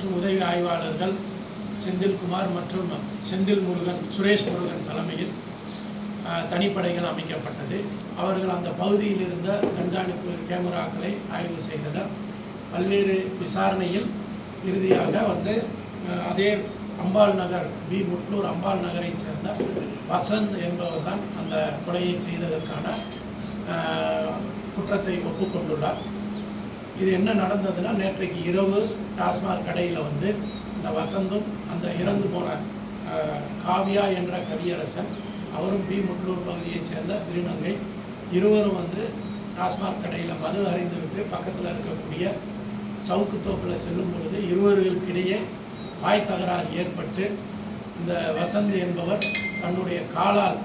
மற்றும் உதவி ஆய்வாளர்கள் செந்தில்குமார் மற்றும் செந்தில் முருகன் சுரேஷ் முருகன் தலைமையில் தனிப்படைகள் அமைக்கப்பட்டது. அவர்கள் அந்த பகுதியில் இருந்த கண்காணிப்பு கேமராக்களை ஆய்வு செய்தனர். பல்வேறு விசாரணையில் இறுதியாக வந்து அதே அம்பாள் நகர் பி. முட்லூர் அம்பாள் நகரைச் சேர்ந்த வசந்த் என்பவர் தான் அந்த கொலையை செய்ததற்கான குற்றத்தை ஒப்புக்கொண்டுள்ளார். இது என்ன நடந்ததுன்னா நேற்றைக்கு இரவு டாஸ்மாக் கடையில் வந்து இந்த வசந்தும் அந்த இறந்து போன காவியா காவ்யா என்ற கவியரசன் அவரும் பி. முட்லூர் பகுதியைச் சேர்ந்த திருநங்கை இருவரும் வந்து டாஸ்மாக் கடையில் மது அறிந்துவிட்டு பக்கத்தில் இருக்கக்கூடிய சவுக்கு தோப்பில் செல்லும் பொழுது இருவர்களுக்கிடையே வாய் தகராறு ஏற்பட்டு இந்த வசந்த் என்பவர் தன்னுடைய காலால்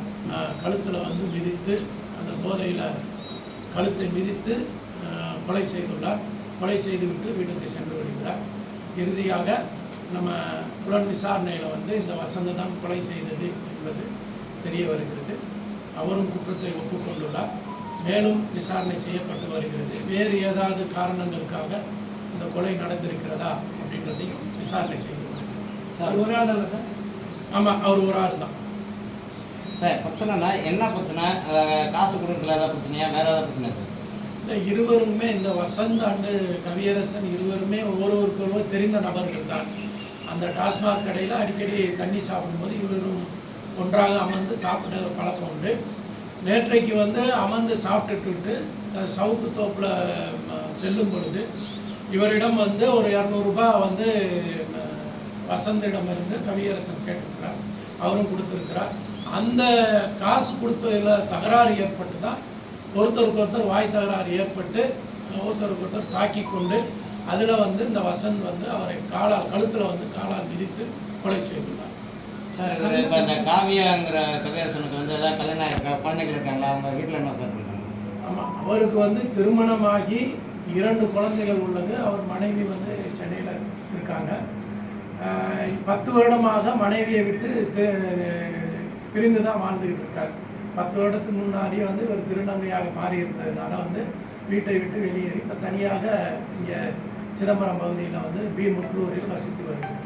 கழுத்தில் வந்து மிதித்து அந்த போதையில் கழுத்தை மிதித்து கொலை செய்துள்ளார். கொலை செய்துவிட்டு வீட்டுக்கு சென்று விடுகிறார். இறுதியாக நம்ம புலன் விசாரணையில் வந்து இந்த வசந்த தான் கொலை செய்தது என்பது தெரிய வருகிறது. அவரும் குற்றத்தை ஒப்புக்கொண்டுள்ளார். மேலும் விசாரணை செய்யப்பட்டு வருகிறது. வேறு ஏதாவது காரணங்களுக்காக இந்த கொலை நடந்திருக்கிறதா அப்படின்றதையும் விசாரணை செய்து சார் ஒரு ஆள் தானே சார்? ஆமாம் அவர் ஒரு ஆள் தான். சார் பிரச்சனைனா என்ன பிரச்சனை? காசு கொடுக்கல ஏதாவது பிரச்சனையா? வேற ஏதாவது பிரச்சனை சார்? இந்த இருவருமே இந்த வசந்த் அண்டு கவியரசன் இருவருமே ஒருவருக்கு ஒருவர் தெரிந்த நபர்கள் தான் அந்த டாஸ்மாக் கடையில் அடிக்கடி தண்ணி சாப்பிடும்போது இவரும் ஒன்றாக அமர்ந்து சாப்பிட பழக்கம் உண்டு. நேற்றைக்கு வந்து அமர்ந்து சாப்பிட்டுட்டு சவுக்கு தோப்பில் செல்லும் பொழுது இவரிடம் வந்து ஒரு இரநூறுபா வந்து வசந்திடம் இருந்து கவியரசன் கேட்டிருக்கிறார். அவரும் கொடுத்துருக்கிறார். அந்த காசு கொடுத்ததில் தகராறு ஏற்பட்டு தான் ஒருத்தருக்கு ஒருத்தர் வாய் தகராறு ஏற்பட்டு ஒருத்தருக்கு ஒருத்தர் தாக்கி கொண்டு அதில் வந்து இந்த வசந்த் வந்து அவரை காலால் கழுத்தில் வந்து காலால் மிதித்து கொலை செய்துள்ளார். சார் இப்போ இந்த காவியாங்கிற கவியரசனுக்கு வந்து ஏதாவது கல்யாணம் இருக்கா? குழந்தைகள் இருக்காங்களா? அவங்க வீட்டில் என்ன சார் ஆமாம் அவருக்கு வந்து திருமணமாகி இரண்டு குழந்தைகள் உள்ளது. அவர் மனைவி வந்து சென்னையில் இருக்காங்க. பத்து வருடமாக மனைவியை விட்டு பிரிந்து தான் வாழ்ந்துக்கிட்டு இருக்கார். பத்து வருடத்துக்கு முன்னாடி வந்து ஒரு திருநங்கையாக மாறி இருந்ததுனால வந்து வீட்டை விட்டு வெளியேறி இப்போ தனியாக இங்கே சிதம்பரம் பகுதியில் வந்து பி முட்லூரில் வசித்து வருகிறார்.